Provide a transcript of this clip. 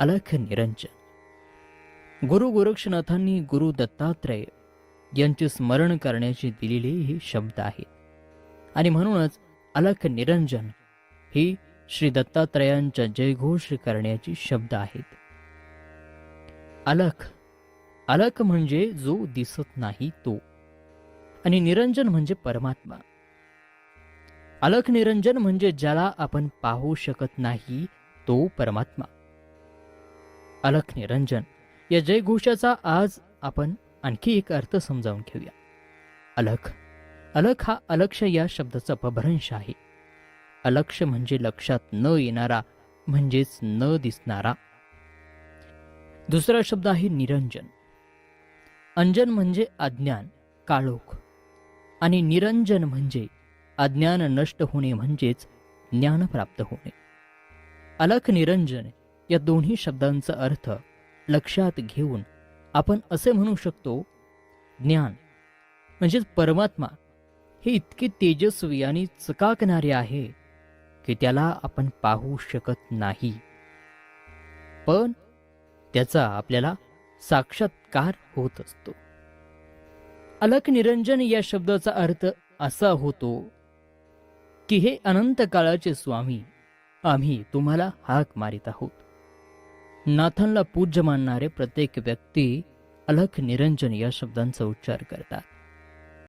अलख निरंजन गुरु गोरक्षनाथांनी गुरु दत्तात्रय यांचे स्मरण करण्याचे दिलेले हे शब्द आहेत. आणि म्हणूनच अलख निरंजन ही श्री दत्तात्रयांच्या जयघोष करण्याची शब्द आहेत. अलख अलख म्हणजे जो दिसत नाही तो. आणि निरंजन म्हणजे परमात्मा. अलख निरंजन म्हणजे ज्याला आपण पाहू शकत नाही तो परमात्मा. अलख निरंजन. या जयघोषाचा आज आपण आणखी एक अर्थ समजावून घेऊया. अलख. अलख हा अलक्ष या शब्दाचा अपभ्रंश आहे. अलक्ष म्हणजे लक्षात न येणारा म्हणजेच न दिसणारा. दुसरा शब्द आहे निरंजन. अंजन म्हणजे अज्ञान काळोख. आणि निरंजन म्हणजे अज्ञान नष्ट होणे म्हणजेच ज्ञान प्राप्त होणे. अलख निरंजन या दोन्ही शब्दांचा अर्थ लक्षात घेऊन आपण असे म्हणू शकतो ज्ञान म्हणजेच परमात्मा हे इतके तेजस्वी आणि चकाकणारे आहे की त्याला आपण पाहू शकत नाही. पण त्याचा आपल्याला साक्षात्कार होत असतो. अलक निरंजन या शब्दाचा अर्थ असा होतो की हे अनंत काळाचे स्वामी आम्ही तुम्हाला हाक मारित आहोत. नाथांना पूज्य मानणारे प्रत्येक व्यक्ती अलख निरंजन या शब्दांचा उच्चार करतात.